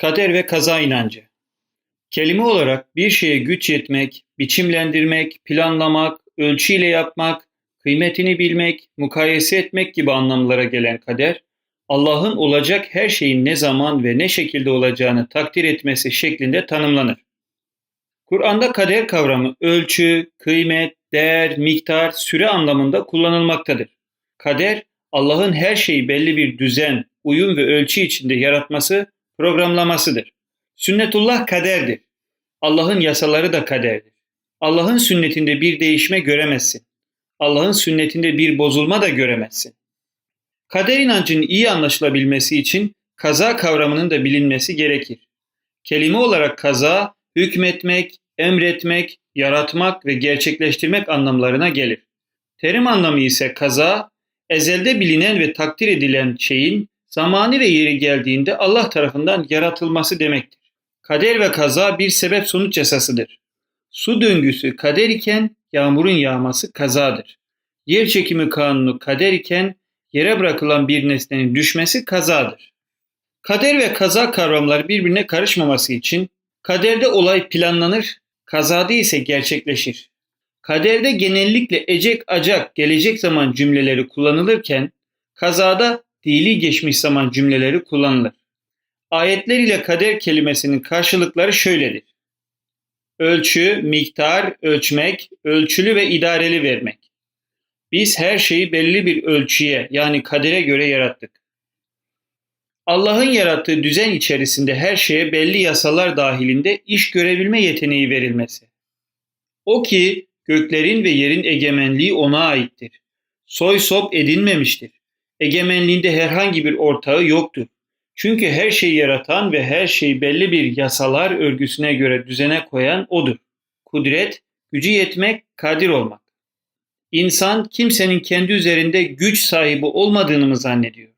Kader ve kaza inancı. Kelime olarak bir şeye güç yetmek, biçimlendirmek, planlamak, ölçüyle yapmak, kıymetini bilmek, mukayese etmek gibi anlamlara gelen kader, Allah'ın olacak her şeyin ne zaman ve ne şekilde olacağını takdir etmesi şeklinde tanımlanır. Kur'an'da kader kavramı ölçü, kıymet, değer, miktar, süre anlamında kullanılmaktadır. Kader, Allah'ın her şeyi belli bir düzen, uyum ve ölçü içinde yaratması, programlamasıdır. Sünnetullah kaderdir. Allah'ın yasaları da kaderdir. Allah'ın sünnetinde bir değişme göremezsin. Allah'ın sünnetinde bir bozulma da göremezsin. Kader inancının iyi anlaşılabilmesi için kaza kavramının da bilinmesi gerekir. Kelime olarak kaza, hükmetmek, emretmek, yaratmak ve gerçekleştirmek anlamlarına gelir. Terim anlamı ise kaza, ezelde bilinen ve takdir edilen şeyin zamanı ve yeri geldiğinde Allah tarafından yaratılması demektir. Kader ve kaza bir sebep sonuç yasasıdır. Su döngüsü kader iken yağmurun yağması kazadır. Yer çekimi kanunu kader iken yere bırakılan bir nesnenin düşmesi kazadır. Kader ve kaza kavramları birbirine karışmaması için kaderde olay planlanır, kazada ise gerçekleşir. Kaderde genellikle ecek acak gelecek zaman cümleleri kullanılırken kazada dili geçmiş zaman cümleleri kullanılır. Ayetler ile kader kelimesinin karşılıkları şöyledir. Ölçü, miktar, ölçmek, ölçülü ve idareli vermek. Biz her şeyi belli bir ölçüye yani kadere göre yarattık. Allah'ın yarattığı düzen içerisinde her şeye belli yasalar dahilinde iş görebilme yeteneği verilmesi. O ki göklerin ve yerin egemenliği ona aittir. Soy sop edinmemiştir. Egemenliğinde herhangi bir ortağı yoktur. Çünkü her şeyi yaratan ve her şeyi belli bir yasalar örgüsüne göre düzene koyan odur. Kudret, gücü yetmek, kadir olmak. İnsan kimsenin kendi üzerinde güç sahibi olmadığını mı zannediyor?